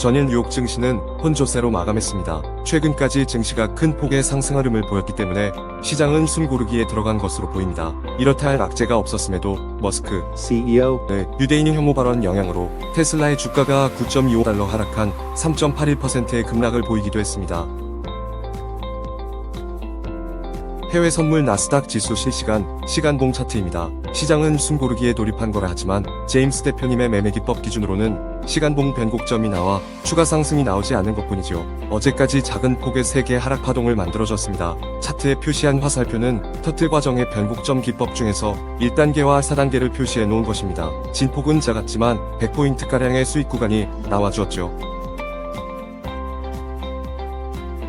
전일 뉴욕 증시는 혼조세로 마감했습니다. 최근까지 증시가 큰 폭의 상승 흐름을 보였기 때문에 시장은 숨고르기에 들어간 것으로 보입니다. 이렇다 할 악재가 없었음에도 머스크 CEO, 네, 유대인 혐오 발언 영향으로 테슬라의 주가가 9.25달러 하락한 3.81%의 급락을 보이기도 했습니다. 해외 선물 나스닥 지수 실시간 시간봉 차트입니다. 시장은 숨고르기에 돌입한 거라 하지만 제임스 대표님의 매매 기법 기준으로는 시간봉 변곡점이 나와 추가 상승이 나오지 않은 것뿐이죠. 어제까지 작은 폭의 3개 하락 파동을 만들어줬습니다. 차트에 표시한 화살표는 터틀 과정의 변곡점 기법 중에서 1단계와 4단계를 표시해 놓은 것입니다. 진폭은 작았지만 100포인트가량의 수익 구간이 나와주었죠.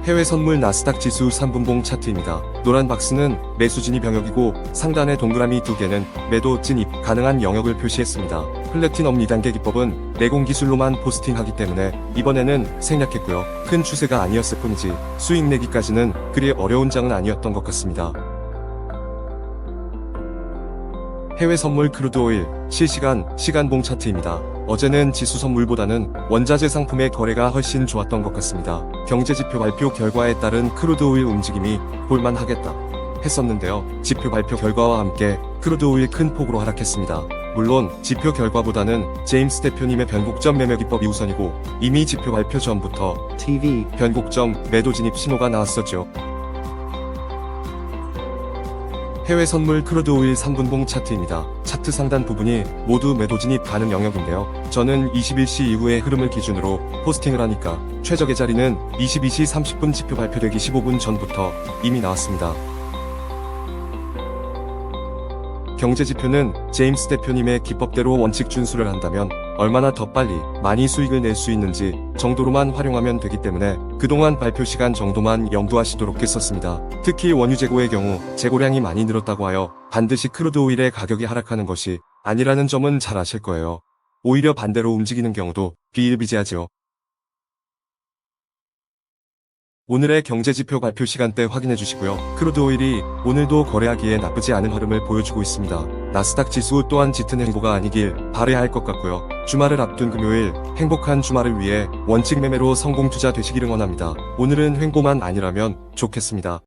해외 선물 나스닥 지수 3분봉 차트입니다. 노란 박스는 매수 진입 영역이고 상단의 동그라미 두 개는 매도 진입 가능한 영역을 표시했습니다. 플래티넘 2단계 기법은 내공 기술로만 포스팅하기 때문에 이번에는 생략했고요. 큰 추세가 아니었을 뿐이지 수익 내기까지는 그리 어려운 장은 아니었던 것 같습니다. 해외 선물 크루드 오일 실시간 시간봉 차트입니다. 어제는 지수 선물보다는 원자재 상품의 거래가 훨씬 좋았던 것 같습니다. 경제지표 발표 결과에 따른 크루드 오일 움직임이 볼만하겠다 했었는데요. 지표 발표 결과와 함께 크루드 오일 큰 폭으로 하락했습니다. 물론 지표 결과보다는 제임스 대표님의 변곡점 매매 기법이 우선이고 이미 지표 발표 전부터 TV, 변곡점 매도 진입 신호가 나왔었죠. 해외 선물 크루드 오일 3분봉 차트입니다. 차트 상단 부분이 모두 매도 진입 가능 영역인데요. 저는 21시 이후의 흐름을 기준으로 포스팅을 하니까 최적의 자리는 22시 30분 지표 발표되기 15분 전부터 이미 나왔습니다. 경제 지표는 제임스 대표님의 기법대로 원칙 준수를 한다면 얼마나 더 빨리 많이 수익을 낼 수 있는지 정도로만 활용하면 되기 때문에 그동안 발표 시간 정도만 염두하시도록 했었습니다. 특히 원유 재고의 경우 재고량이 많이 늘었다고 하여 반드시 크루드 오일의 가격이 하락하는 것이 아니라는 점은 잘 아실 거예요. 오히려 반대로 움직이는 경우도 비일비재하죠. 오늘의 경제지표 발표 시간대 확인해 주시고요. 크루드 오일이 오늘도 거래하기에 나쁘지 않은 흐름을 보여주고 있습니다. 나스닥 지수 또한 짙은 행보가 아니길 바래야 할 것 같고요. 주말을 앞둔 금요일 행복한 주말을 위해 원칙 매매로 성공 투자 되시기를 원합니다. 오늘은 횡보만 아니라면 좋겠습니다.